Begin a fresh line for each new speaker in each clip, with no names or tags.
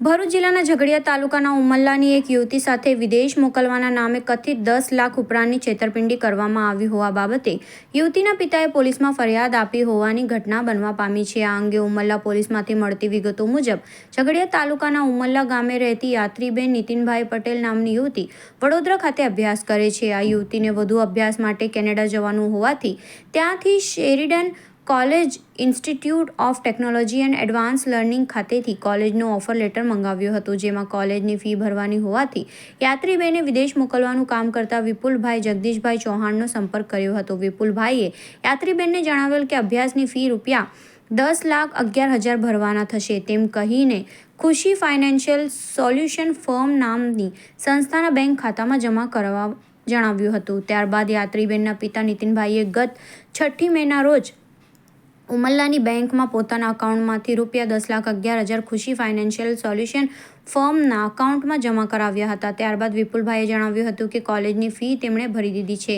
ભરૂચ જિલ્લાના ઝઘડિયા તાલુકાના ઉમલ્લાની એક યુવતી સાથે વિદેશ મોકલવાના નામે કથિત દસ લાખ ઉપરાંતની છેતરપિંડી કરવામાં આવી હોવા બાબતે યુવતીના પિતાએ પોલીસમાં ફરિયાદ આપી હોવાની ઘટના બનવા પામી છે. આ અંગે ઉમલ્લા પોલીસમાંથી મળતી વિગતો મુજબ, ઝઘડિયા તાલુકાના ઉમલ્લા ગામે રહેતી યાત્રીબેન નીતિનભાઈ પટેલ નામની યુવતી વડોદરા ખાતે અભ્યાસ કરે છે. આ યુવતીને વધુ અભ્યાસ માટે કેનેડા જવાનું હોવાથી ત્યાંથી Sheridan college institute of technology and advance learning ખાતેથી કોલેજનો ઓફર લેટર મંગાવ્યો હતો, જેમાં કોલેજની ફી ભરવાની હોવાથી યાત્રીબેને વિદેશ મોકલવાનું કામ કરતા વિપુલભાઈ જગદીશભાઈ ચૌહાણનો સંપર્ક કર્યો હતો. વિપુલભાઈએ યાત્રીબેનને જણાવેલ કે અભ્યાસની ફી રૂપિયા દસ લાખ અગિયાર હજાર ભરવાના થશે. તેમ કહીને ખુશી ફાઇનાન્શિયલ સોલ્યુશન ફર્મ નામની સંસ્થાના બેંક ખાતામાં જમા કરવા જણાવ્યું હતું. ત્યારબાદ યાત્રીબેનના પિતા નીતિનભાઈએ ગત છઠ્ઠી મેના રોજ ઉમલ્લાની બેંકમાં પોતાના અકાઉન્ટમાંથી રૂપિયા દસ લાખ અગિયાર હજાર ખુશી ફાઇનાન્શિયલ સોલ્યુશન ફર્મના અકાઉન્ટમાં જમા કરાવ્યા હતા. ત્યારબાદ વિપુલભાઈએ જણાવ્યું હતું કે કોલેજની ફી તેમણે ભરી દીધી છે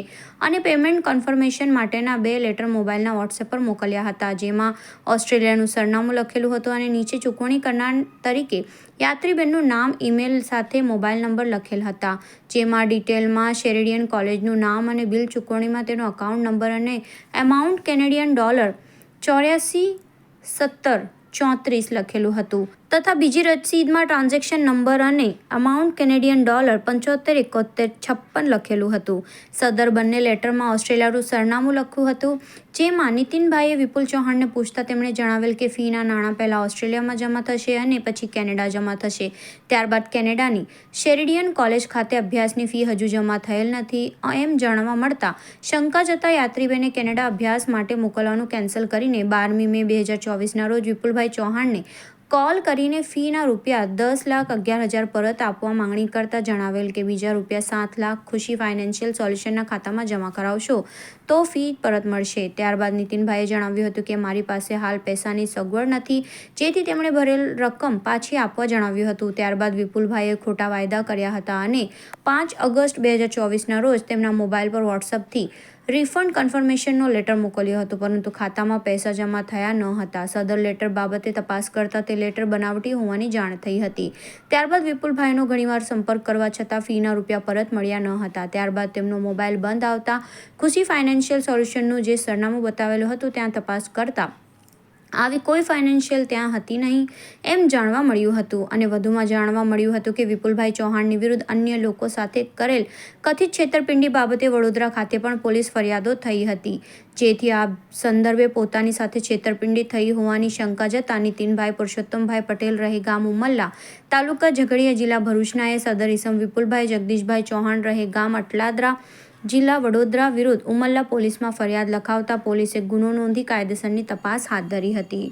અને પેમેન્ટ કન્ફર્મેશન માટેના બે લેટર મોબાઈલના વોટ્સએપ પર મોકલ્યા હતા, જેમાં ઓસ્ટ્રેલિયાનું સરનામું લખેલું હતું અને નીચે ચૂકવણી કરનાર તરીકે યાત્રીબેનનું નામ, ઈમેલ સાથે મોબાઈલ નંબર લખેલ હતા, જેમાં ડિટેલમાં શેરેડિયન કોલેજનું નામ અને બિલ ચૂકવણીમાં તેનો અકાઉન્ટ નંબર અને એમાઉન્ટ કેનેડિયન ડોલર ચોર્યાસી સત્તર ચોત્રીસ લખેલું હતું. તથા બીજી રસીદમાં ટ્રાન્ઝેક્શન નંબર અને અમાઉન્ટ કેનેડિયન ડોલર પંચોતેર, એકોતેર, છપ્પન લખેલું હતું. સદર બંને લેટરમાં ઓસ્ટ્રેલિયાનું સરનામું લખ્યું હતું, જેમાં નીતિનભાઈએ વિપુલ ચૌહાણને પૂછતા તેમણે જણાવેલ કે ફીના નાણાં પહેલાં ઓસ્ટ્રેલિયામાં જમા થશે અને પછી કેનેડા જમા થશે. ત્યારબાદ કેનેડાની શેરિડિયન કોલેજ ખાતે અભ્યાસની ફી હજુ જમા થયેલ નથી એમ જાણવા મળતા શંકા જતા યાત્રીબેને કેનેડા અભ્યાસ માટે મોકલવાનું કેન્સલ કરીને બારમી મે બે હજાર ચોવીસના રોજ વિપુલભાઈ ચૌહાણને કોલ કરીને ફીના રૂપિયા દસ લાખ અગિયાર હજાર પરત આપવા માંગણી કરતા જણાવેલ કે બીજા રૂપિયા સાત લાખ ખુશી ફાઇનાન્શિયલ સોલ્યુશનના ખાતામાં જમા કરાવશો તો ફી પરત મળશે. ત્યારબાદ નીતિનભાઈએ જણાવ્યું હતું કે મારી પાસે હાલ પૈસાની સગવડ નથી, જેથી તેમણે ભરેલ રકમ પાછી આપવા જણાવ્યું હતું. ત્યારબાદ વિપુલભાઈએ ખોટા વાયદા કર્યા હતા અને પાંચ ઓગસ્ટ બે હજાર ચોવીસના રોજ તેમના મોબાઈલ પર વોટ્સઅપથી રિફંડ કન્ફર્મેશનનો લેટર મોકલ્યો હતો, પરંતુ ખાતામાં પૈસા જમા થયા ન હતા. સદર લેટર બાબતે તપાસ કરતા તે લેટર બનાવટી હોવાની જાણ થઈ હતી. ત્યારબાદ વિપુલભાઈનો ઘણીવાર સંપર્ક કરવા છતાં ફીના રૂપિયા પરત મળ્યા ન હતા. ત્યારબાદ તેમનો મોબાઈલ બંધ આવતા ખુશી ફાઇનાન્શિયલ સોલ્યુશનનું જે સરનામું બતાવેલું હતું, ત્યાં તપાસ કરતા આવી કોઈ ફાઇનાન્શિયલ ત્યાં હતી નહીં. એમ જાણવા મળ્યું હતું અને વધુમાં જાણવા મળ્યું હતું કે વિપુલભાઈ ચૌહાણની વિરુદ્ધ અન્ય લોકો સાથે કરેલ કથિત છેતરપિંડી બાબતે વડોદરા ખાતે પણ પોલીસ ફરિયાદો થઈ હતી. જેથી આ સંદર્ભે પોતાની સાથે છેતરપિંડી થઈ હોવાની શંકા જતા નીતિનભાઈ પુરુષોત્તમભાઈ પટેલ રહે ગામ ઉમલ્લા તાલુકા ઝઘડિયા જિલ્લા ભરૂચના એ સદર ઇસમ વિપુલભાઈ, જગદીશભાઈ ચૌહાણ રહે ગામ અટલાદરા જિલ્લા વડોદરા વિરુદ્ધ ઉમલ્લા પોલીસમાં ફરિયાદ લખાવતા પોલીસે ગુનો નોંધી કાયદેસરની તપાસ હાથ ધરી હતી.